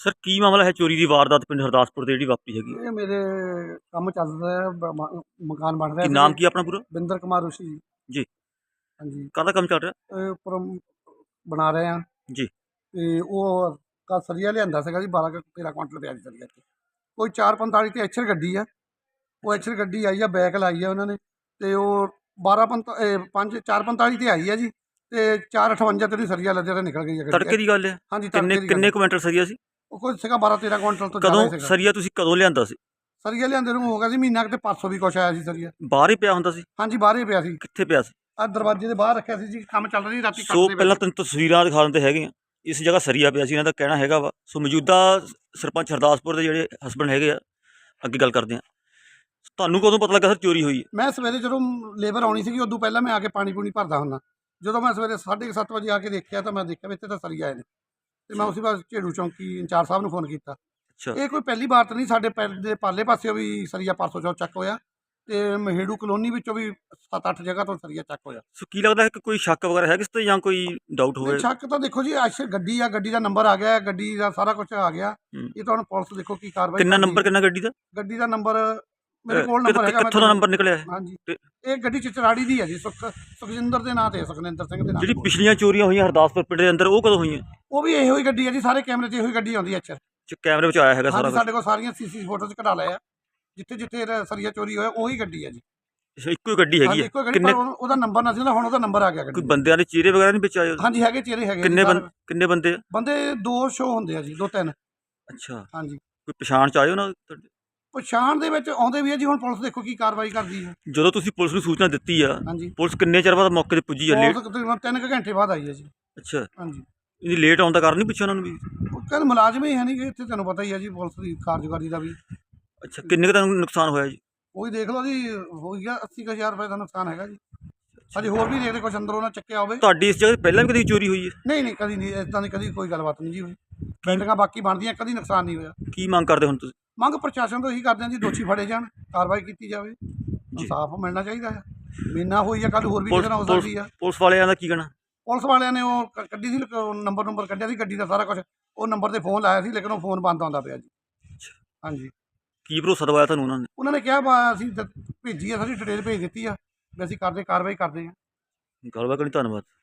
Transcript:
Sir ਕੀ ਮਾਮਲਾ ਹੈ ਚੋਰੀ ਦੀ ਵਾਰਦਾਤ ਪਿੰਡ ਹਰਦਾਸਪੁਰ ਦੇ ਜਿਹੜੀ ਵਾਪਰੀ ਹੈਗੀ? ਇਹ ਮੇਰੇ ਕੰਮ ਚੱਲ ਰਿਹਾ ਹੈ ਬ- ਮ- ਮਕਾਨ ਬਣ ਰਿਹਾ ਕੀ ਨਾਮ ਕੀ ਆਪਣਾ ਪੂਰਾ? ਬਿੰਦਰ ਕੁਮਾਰ ਰੁਸ਼ੀ ਜੀ। ਹਾਂਜੀ। ਕਾਹਦਾ ਕੰਮ ਚੱਲ ਰਿਹਾ? ਇਹ ਉੱਪਰ ਬਣਾ ਰਹੇ ਆ ਜੀ। ਤੇ ਉਹ ਕਾ ਸਰੀਆ ਲਿਆਂਦਾ ਸੀਗਾ ਜੀ 12 ਕੁ 13 ਕੁਇੰਟਲ ਪਿਆ ਜੀ ਸਰੀਆ ਤੇ ਕੋਈ 445 ਤੇ ਐਚਰ ਗੱਡੀ ਆ। ਉਹ ਐਚਰ ਗੱਡੀ ਆਈ ਆ ਬੈਕ ਲਾਈ ਆ ਉਹਨਾਂ ਨੇ। ਤੇ ਉਹ 12 5 445 ਤੇ ਆਈ ਆ ਜੀ। ਤੇ 458 ਤੇ ਉਹਦੀ ਸਰੀਆ ਲੱਦਿਆ ਤੇ ਨਿਕਲ ਗਈ ਆ ਗੱਡੀ ਤੜਕੇ ਦੀ ਗੱਲ ਹੈ ਹਾਂਜੀ ਕਿੰਨੇ ਕਿੰਨੇ। ਕੁਇੰਟਲ ਸਰੀਆ ਸੀ? ਉਹ ਕੋਈ ਸੀਗਾ 12 13 ਕੁਇੰਟਲ ਤੋਂ ਜ਼ਿਆਦਾ ਕਦੋਂ ਹੀ ਸੀਗਾ। ਸਰੀਆ ਤੁਸੀਂ ਕਦੋਂ ਲਿਆਂਦਾ ਸੀ? ਸਰੀਆ ਲਿਆਂਦੇ ਨੂੰ ਹੋ ਗਿਆ ਸੀ ਮਹੀਨਾ ਕਿਤੇ 500 ਵੀ ਕੁਛ ਆਇਆ ਸੀ ਸਰੀਆ। ਬਾਹਰ ਹੀ ਪਿਆ ਹੁੰਦਾ ਸੀ? ਹਾਂਜੀ ਬਾਹਰ ਹੀ ਪਿਆ ਸੀ। ਕਿੱਥੇ ਪਿਆ ਸੀ? ਆ ਦਰਵਾਜ਼ੇ ਦੇ ਬਾਹਰ ਰੱਖਿਆ ਸੀ ਜੀ ਕੰਮ ਚੱਲ ਰਹੀ ਰਾਤੀ ਸੋ ਕੱਟਦੇ ਪਹਿਲਾਂ ਤੈਨੂੰ ਤਸਵੀਰਾਂ ਦਿਖਾ ਦਿੰਦੇ ਹੈਗੇ ਆ। ਇਸ ਜਗ੍ਹਾ ਸਰੀਆ ਪਿਆ ਸੀ ਇਹਨਾਂ ਦਾ ਕਹਿਣਾ ਹੈਗਾ ਵਾ। ਸੋ ਮੌਜੂਦਾ ਸਰਪੰਚ ਹਰਦਾਸਪੁਰ ਦੇ ਜਿਹੜੇ ਹਸਬੰਡ ਹੈਗੇ ਆ ਅੱਗੇ ਗੱਲ ਕਰਦੇ ਆ। ਤੁਹਾਨੂੰ ਕਦੋਂ ਪਤਾ ਲੱਗਾ ਸਰ ਚੋਰੀ ਹੋਈ ਹੈ? ਮੈਂ ਸਵੇਰੇ ਜਦੋਂ ਲੇਬਰ ਆਉਣੀ ਸੀਗੀ ਉਦੋਂ ਪਹਿਲਾਂ ਮੈਂ ਆ ਕੇ ਪਾਣੀ ਪੂਣੀ ਭਰਦਾ ਹੁੰਦਾ। ਜਦੋਂ ਮੈਂ ਸਵੇਰੇ 7:30 ਵਜੇ ਆ ਕੇ ਦੇਖਿਆ ਤਾਂ ਮੈਂ ਦੇਖਿਆ ਵੀ ਇੱਥੇ ਤਾਂ ਸਰੀਆ ਆਏ ਨੇ। ਤੇ ਮੈਂ ਉਸੇ ਵਾਰ ਝੇੜੂ ਚੌਂਕੀ ਇੰਚਾਰਜ ਸਾਹਿਬ ਨੂੰ ਫੋਨ ਕੀਤਾ। ਅੱਛਾ। ਇਹ ਕੋਈ ਪਹਿਲੀ ਵਾਰ ਤਾਂ ਨਹੀਂ ਸਾਡੇ ਪਿੰਡ ਦੇ ਪਾਲੇ ਪਾਸਿਓਂ ਵੀ ਸਰੀਆ ਪਰਸੋਂ ਚੌਥ ਚੱਕ ਹੋਇਆ ਤੇ ਮਹੇੜੂ ਕਲੋਨੀ ਵਿੱਚੋਂ ਵੀ 7-8 ਜਗ੍ਹਾ ਤੋਂ ਸਰੀਆ ਚੱਕ ਹੋਇਆ। ਸੋ ਕੀ ਲੱਗਦਾ ਹੈ ਕਿ ਕੋਈ ਸ਼ੱਕ ਵਗੈਰਾ ਹੈ ਕਿਸ ਤੇ ਜਾਂ ਕੋਈ ਡਾਊਟ ਹੋਵੇ? ਸ਼ੱਕ ਤਾਂ ਦੇਖੋ ਜੀ ਅੱਛਾ ਗੱਡੀ ਆ ਗੱਡੀ ਦਾ ਨੰਬਰ ਆ ਗਿਆ ਗੱਡੀ ਦਾ ਸਾਰਾ ਕੁਝ ਆ ਗਿਆ। ਇਹ ਤਾਂ ਹੁਣ ਪੁਲਿਸ ਦੇਖੋ ਕੀ ਕਾਰਵਾਈ ਕਿੰਨਾ ਨੰਬਰ। ਕਿੰਨਾ ਗੱਡੀ ਦਾ? ਗੱਡੀ ਦਾ ਨੰਬਰ ਮੇਰੇ ਕੋਲ ਨੰਬਰ ਹੈਗਾ ਕਿੱਥੋਂ ਦਾ ਨੰਬਰ ਨਿਕਲਿਆ ਹਾਂਜੀ। ਇਹ ਗੱਡੀ ਚਚਰਾੜੀ ਦੀ ਹੈ ਜੀ ਸੁਖ ਸੁਖਜਿੰਦਰ ਦੇ ਨਾਂ ਤੇ ਸੁਖਨਿੰਦਰ ਸਿੰਘ ਦੇ ਨਾਂ ਜਿਹੜੀ। ਪਿਛਲੀਆਂ ਚੋਰੀਆਂ ਹੋਈਆਂ ਹਰਦਾਸਪੁਰ ਪਿੰਡ ਦੇ ਅੰਦਰ ਉਹ ਕਦੋਂ ਹੋਈਆਂ? ਉਹ ਵੀ ਇਹੋ ਹੀ ਗੱਡੀ ਹੈ ਜੀ ਸਾਰੇ ਕੈਮਰੇ 'ਚ ਇਹੋ ਹੀ ਗੱਡੀ ਆਉਂਦੀ ਹੈ ਅੱਛਾ ਚ ਕੈਮਰੇ ਵਿੱਚ ਆਇਆ ਹੈਗਾ ਸਾਰਾ ਹਾਂਜੀ ਕੁਝ ਸਾਡੇ ਕੋਲ ਸਾਰੀਆਂ ਸੀਸੀ ਫੋਟੋਜ਼ ਕਢਾ ਲਏ ਆ ਜਿੱਥੇ ਜਿੱਥੇ ਇਹਦਾ ਸਰੀਆ ਚੋਰੀ ਹੋਇਆ ਉਹੀ ਗੱਡੀ ਹੈ ਜੀ। ਅੱਛਾ, ਇੱਕੋ ਹੀ ਗੱਡੀ ਹੈਗੀ ਹੈ ਇੱਕੋ ਗੱਡੀ ਕਿੰਨੇ ਉਹ- ਉਹਦਾ ਨੰਬਰ ਨਾ ਸੀ ਨਾ ਹੁਣ ਉਹਦਾ ਨੰਬਰ ਆ ਗਿਆ ਕੋਈ ਗੱਡੀ ਦਾ। ਬੰਦਿਆਂ ਦੇ ਚਿਹਰੇ ਵਗੈਰਾ ਨਹੀਂ ਵਿੱਚ ਆਏ? ਉਹਦੇ? ਹਾਂਜੀ ਹੈਗੇ ਚਿਹਰੇ ਹੈਗੇ ਕਿੰਨੇ ਜੀ, ਬੰਦੇ ਸਾਰੇ। ਕਿੰਨੇ ਬੰਦੇ ਆ? ਬੰਦੇ ਦੋ ਸ਼ੋ ਹੁੰਦੇ ਆ ਜੀ ਦੋ ਤਿੰਨ। ਅੱਛਾ। ਹਾਂਜੀ। ਕੋਈ ਪਛਾਣ ਚ ਆਏ ਉਹਨਾਂ ਤੁਹਾਡੇ? ਪਛਾਣ ਦੇ ਵਿੱਚ ਆਉਂਦੇ ਵੀ ਆ ਜੀ ਹੁਣ ਪੁਲਿਸ ਦੇਖੋ ਕੀ ਕਾਰਵਾਈ ਕਰਦੀ ਹੈ ਜਦੋਂ ਤੁਸੀਂ ਪੁਲਿਸ ਨੂੰ ਸੂਚਨਾ ਦਿੱਤੀ ਆ ਹਾਂਜੀ। ਪੁਲਿਸ ਕਿੰਨੇ ਚਿਰ ਬਾਅਦ ਮੌਕੇ ਤੇ ਪੁੱਜੀ ਆ ਲੇਟ ਪੁਲਿਸ ਤਕਰੀਬਨ ਤਿੰਨ ਕੁ ਘੰਟੇ ਬਾਅਦ ਆਈ ਹੈ ਜੀ। ਅੱਛਾ। ਹਾਂਜੀ। ਇਹਦੀ ਲੇਟ ਆਉਣ ਦਾ ਕਾਰਨ ਨਹੀਂ ਪੁੱਛਿਆ ਉਹਨਾਂ ਨੂੰ ਵੀ? ਉਹ ਕਹਿੰਦੇ ਮੁਲਾਜ਼ਮ ਹੀ ਹੈ ਨਹੀਂ ਗੇ ਇੱਥੇ ਤੁਹਾਨੂੰ ਪਤਾ ਹੀ ਹੈ ਜੀ ਪੁਲਿਸ ਦੀ ਕਾਰਜਕਾਰੀ ਦਾ ਵੀ। ਅੱਛਾ ਕਿੰਨੇ ਕੁ ਤੁਹਾਨੂੰ ਨੁਕਸਾਨ ਹੋਇਆ ਜੀ? ਉਹੀ ਦੇਖ ਲਓ ਜੀ ਹੋ ਗਿਆ 80000 ਰੁਪਏ ਦਾ ਨੁਕਸਾਨ ਹੈਗਾ ਜੀ। ਅਜੇ ਹੋਰ ਵੀ ਦੇਖਦੇ ਕੁਝ ਅੰਦਰੋਂ ਨਾ ਚੱਕਿਆ ਹੋਵੇ। ਤੁਹਾਡੀ ਇਸ ਜਗ੍ਹਾ ਤੇ ਪਹਿਲਾਂ ਵੀ ਕਦੀ ਚੋਰੀ ਹੋਈ ਹੈ? ਨਹੀਂ ਨਹੀਂ ਕਦੀ ਨਹੀਂ ਇਦਾਂ ਦੀ ਕਦੀ ਕੋਈ ਗੱਲਬਾਤ ਨਹੀਂ ਜੀ ਹੋਈ। ਬਿਲਡਿੰਗਾਂ ਬਾਕੀ ਬਣਦੀਆਂ ਕਦੀ ਨੁਕਸਾਨ ਨਹੀਂ ਹੋਇਆ। ਕੀ ਮੰਗ ਕਰਦੇ ਹੁਣ ਤੁਸੀਂ? ਮੰਗ ਪ੍ਰਸ਼ਾਸਨ ਤੋਂ ਇਹੀ ਕਰਦੇ ਹਾਂ ਜੀ ਦੋਸ਼ੀ ਫੜੇ ਜਾਣ ਕਾਰਵਾਈ ਕੀਤੀ ਜਾਵੇ। ਇਨਸਾਫ ਮਿਲਣਾ ਚਾਹੀਦਾ ਹੈ। ਮਹੀਨਾ ਹੋਈ ਆ ਕੱਲ ਹੋਰ ਵੀ ਨਾ ਹੋ ਸਕਦੀ ਆ। ਪੁਲਿਸ ਵਾਲਿਆਂ ਦਾ ਕੀ ਕਹਿਣਾ? ਪੁਲਿਸ ਵਾਲਿਆਂ ਨੇ ਉਹ ਕ- ਕੱਢੀ ਸੀ ਨੰਬਰ ਨੰਬਰ ਕੱਢਿਆ ਸੀ ਗੱਡੀ ਦਾ ਸਾਰਾ ਕੁਝ ਉਹ ਨੰਬਰ ਤੇ ਫੋਨ ਲਾਇਆ ਸੀ ਲੇਕਿਨ ਉਹ ਫੋਨ ਬੰਦ ਆਉਂਦਾ ਪਿਆ ਜੀ। ਹਾਂਜੀ। ਕੀ ਭਰੋਸਾ ਦਵਾਇਆ ਤੁਹਾਨੂੰ ਉਹਨਾਂ ਨੇ? ਉਹਨਾਂ ਨੇ ਕਿਹਾ ਵਾ ਅਸੀਂ ਦ- ਭੇਜੀ ਆ ਸਾਰੀ ਡਿਟੇਲ ਭੇਜ ਦਿੱਤੀ ਆ ਵੀ ਅਸੀਂ ਕਰਦੇ ਕਾਰਵਾਈ ਕਰਦੇ ਹਾਂ ਗੱਲਬਾਤ ਕਰਨੀ ਧੰਨਵਾਦ।